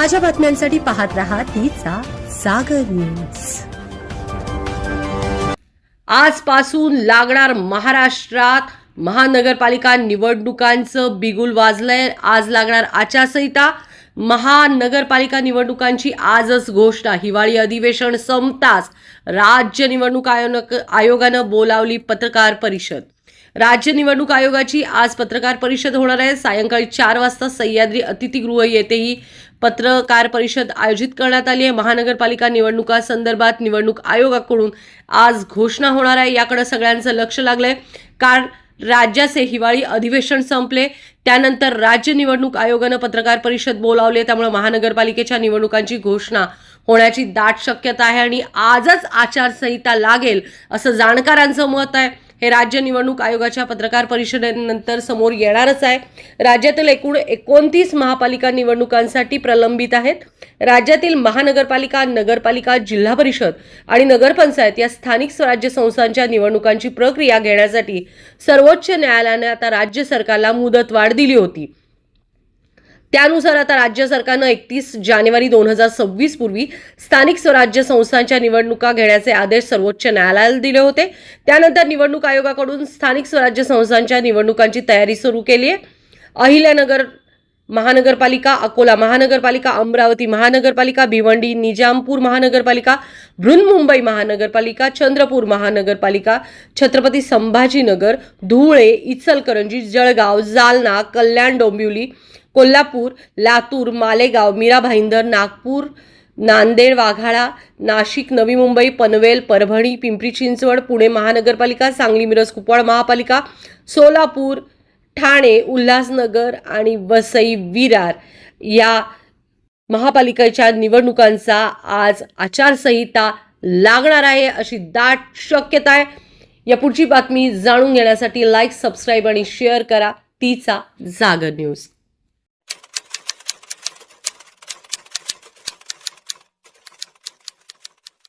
ताज्या बातम्यांसाठी पाहत रहा तिचा सागर न्यूज. आजपासून लागणार महाराष्ट्रात महानगरपालिका निवडणुकांचं बिगुल वाजलंय. आज लागणार आचारसंहिता. महानगरपालिका निवडणुकांची आजच घोषणा. हिवाळी अधिवेशन संपताच राज्य निवडणूक आयोग आयोगानं बोलावली पत्रकार परिषद. राज्य निवडणूक आयोगाची आज पत्रकार परिषद होणार आहे. सायंकाळी चार वाजता सह्याद्री अतिथीगृह येथेही पत्रकार परिषद आयोजित करण्यात आली आहे. महानगरपालिका निवडणुकासंदर्भात निवडणूक आयोगाकडून आज घोषणा होणार आहे. याकडे सगळ्यांचं लक्ष लागलंय. कारण राज्याचे हिवाळी अधिवेशन संपले. त्यानंतर राज्य निवडणूक आयोगानं पत्रकार परिषद बोलावले. त्यामुळे महानगरपालिकेच्या निवडणुकांची घोषणा होण्याची दाट शक्यता आहे आणि आजच आचारसंहिता लागेल असं जाणकारांचं मत आहे. हे राज्य निवडणूक आयोगाच्या पत्रकार परिषदेनंतर समोर येणारच आहे. राज्यातील एकूण एकोणतीस महापालिका निवडणुकांसाठी प्रलंबित आहेत. राज्यातील महानगरपालिका नगरपालिका जिल्हा परिषद आणि नगरपंचायत या स्थानिक स्वराज्य संस्थांच्या निवडणुकांची प्रक्रिया घेण्यासाठी सर्वोच्च न्यायालयाने आता राज्य सरकारला मुदतवाढ दिली होती. त्यानुसार आता राज्य सरकारनं एकतीस जानेवारी दोन हजार सव्वीस पूर्वी स्थानिक स्वराज्य संस्थांच्या निवडणुका घेण्याचे आदेश सर्वोच्च न्यायालयाला दिले होते. त्यानंतर निवडणूक आयोगाकडून स्थानिक स्वराज्य संस्थांच्या निवडणुकांची तयारी सुरू केली आहे. अहिल्यानगर महानगरपालिका अकोला महानगरपालिका अमरावती महानगरपालिका भिवंडी निजामपूर महानगरपालिका बृहन्मुंबई महानगरपालिका चंद्रपूर महानगरपालिका छत्रपती संभाजीनगर धुळे इचलकरंजी जळगाव जालना कल्याण डोंबिवली कोल्हापूर लातूर मालेगाव मीरा भाईंदर नागपूर नांदेड वाघाळा नाशिक नवी मुंबई पनवेल परभणी पिंपरी चिंचवड पुणे महानगरपालिका सांगली मिरज कुपवाड महापालिका सोलापूर ठाणे उल्हासनगर आणि वसई विरार या महापालिकेच्या निवडणुकांचा आज आचारसंहिता लागणार आहे अशी दाट शक्यता आहे. या पुढची बातमी जाणून घेण्यासाठी लाईक सबस्क्राईब आणि शेअर करा. तीचा जागर न्यूज